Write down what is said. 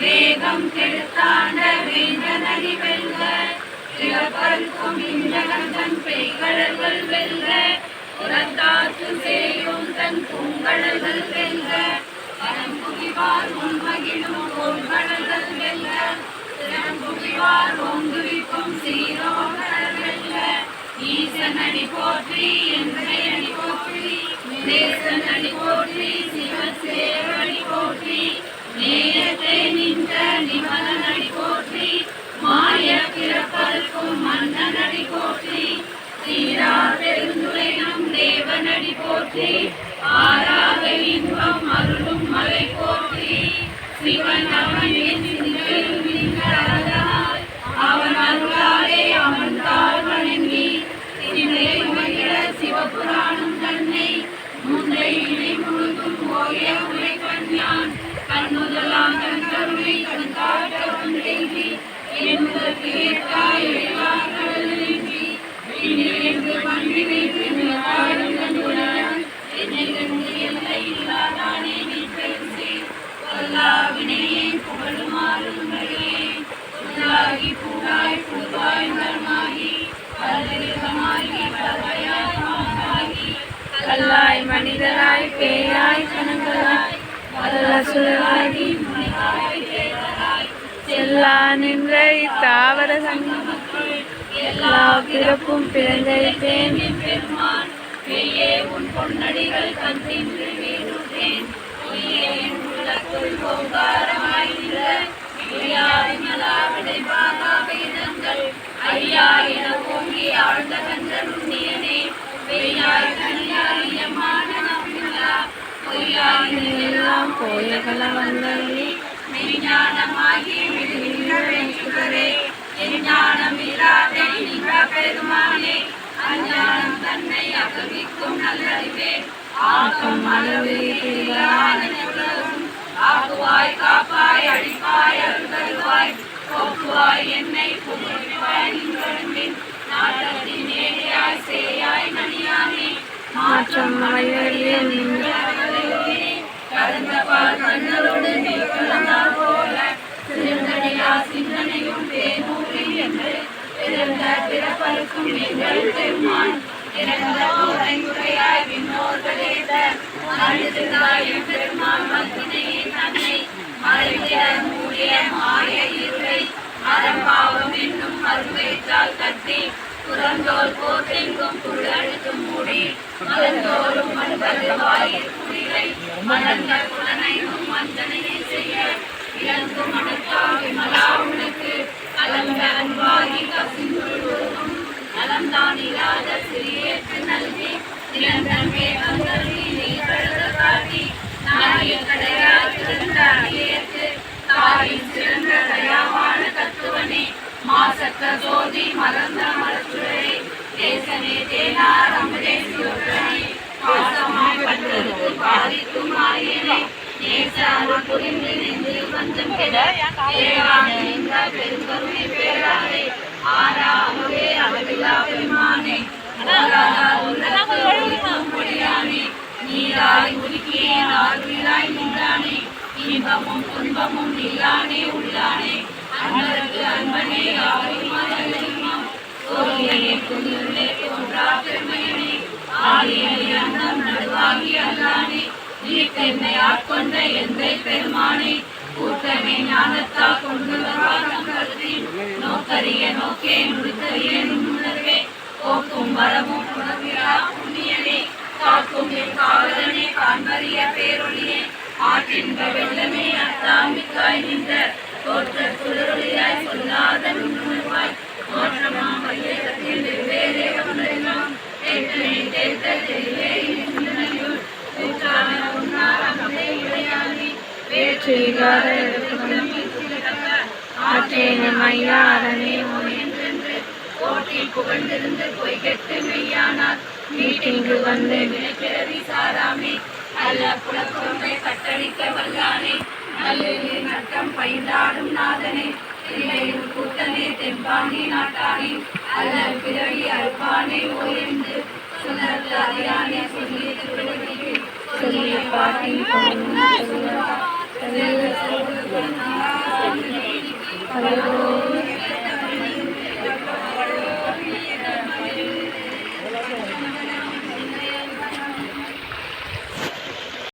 வேகம் கெடுத்தாண்ட வேந்தனடி வெல்க சிலப்பருக்கும் இந்தகந்தன் பெய்கடல்கள் வெல்ல புறத்தாற்று சேயும் தன் பூங்கடல்கள் வெல்க. பரம்புகிவார் உண்மகிழும் பொன்கடல்கள் வெல்க. திறம்புகிவார் ஓங்குவிக்கும் சீரோகடல் போற்றி போற்றி. போற்றி சிவசேவடி போற்றி. நேயத்தை அடி போற்றி ஆறாத இன்பம் அருளும் மலை போற்றி. சிவன் அவனின் சிந்தையில் அவன் அருளாலே மனிதராய் பேயாய் கணங்களாய் வல்லசுராகி முனிவாய் எல்லா நின்ற தாவர சங்கமத்தில் எல்லா பிறப்பும் பிறந்தை பிறந்தேன் பெருமான் பெய்யே உன் பொன்னடிகள் கந்தின்று எல்லாம் போய மெய்ஞானமாகி விடுகின்ற எஞ்ஞானம் இல்லாதே நின்ற பெருமானே அஞ்ஞானம் தன்னை அகவிக்கும் நல்லறிவே. ஆக்கம் அளவு காப்பாய் அருள்வாய் போக்குவாய் என்னை புகழ்வாய் நாட்டத்தின் சேயாய் மாற்றம் மலையறிய நின்ற பிறப்பருக்கும் நீங்கள் பெருமான் இறந்த போரை முறையாய் விண்ணோர்களேத அழுதுதாய் பெருமான் மத்தினையே தன்னை மறைவிட மூடிய மாய இருளை அறம்பாவம் என்னும் அருவேற்றால் கட்டி புறந்தோல் போற்றெங்கும் புழழுத்து மூடி மலர்ந்தோறும் மண்பது வாயிற் குடிலை மலர்ந்த குலனையும் செய்ய இழந்து மனத்தா விமலா உனக்கு கலந்த அன்பாகி கசிந்துள்ளும் நலம்தான் இல்லாத சிறியேற்று நல்கி நிரந்தன் நீ கழுத காட்டி கடையாய் திறந்த அடியேற்று தாயின் சிறந்த தயாவான தத்துவனே ஜோதி மலர்ந்த மலச்சுழலே தேசனே தேனார் நீராய் உருக்கிய நார்விலாய் நின்றானே இன்பமும் துன்பமும் இல்லானே உள்ளானே அன்பருக்கு அன்பனே ஆயுமாயும் தோன்றா பெருமையனே ஆலியனே ஆட்கொண்ட எந்தை பெருமானே கூட்டமே ஞானத்தா கொண்டு வருவாரம் நோக்கரிய நோக்கே முடித்தறிய நுண்ணுணர்வே போக்கும் வரமும் புண்ணியனே காக்கும் என் காவலனே காண்பறிய பேரொழியே. வெள்ளமே அத்தாமிக்காய் நின்ற தோற்ற சுடரொளியாய் சொல்லாத நுண்ணுணர்வாய் செய்காத ஆற்றேன மையாரனே என்றென்று கோட்டி புகழ்ந்திருந்து பொய் மெய்யானார். மீட்டிங்கு வந்து வினைப்பிறவி சாராமே. அல்ல புலக்கொண்டை கட்டளிக்க வல்லானே. நல்லில் நட்டம் பயின்றாடும் நாதனே. தில்லையில் கூட்டனே தென்பாண்டி நாட்டானே. அல்ல பிறவி ஓய்ந்து அறியானே. சொல்லிய திருவிழி சொல்லிய சொல்லிய பலரோ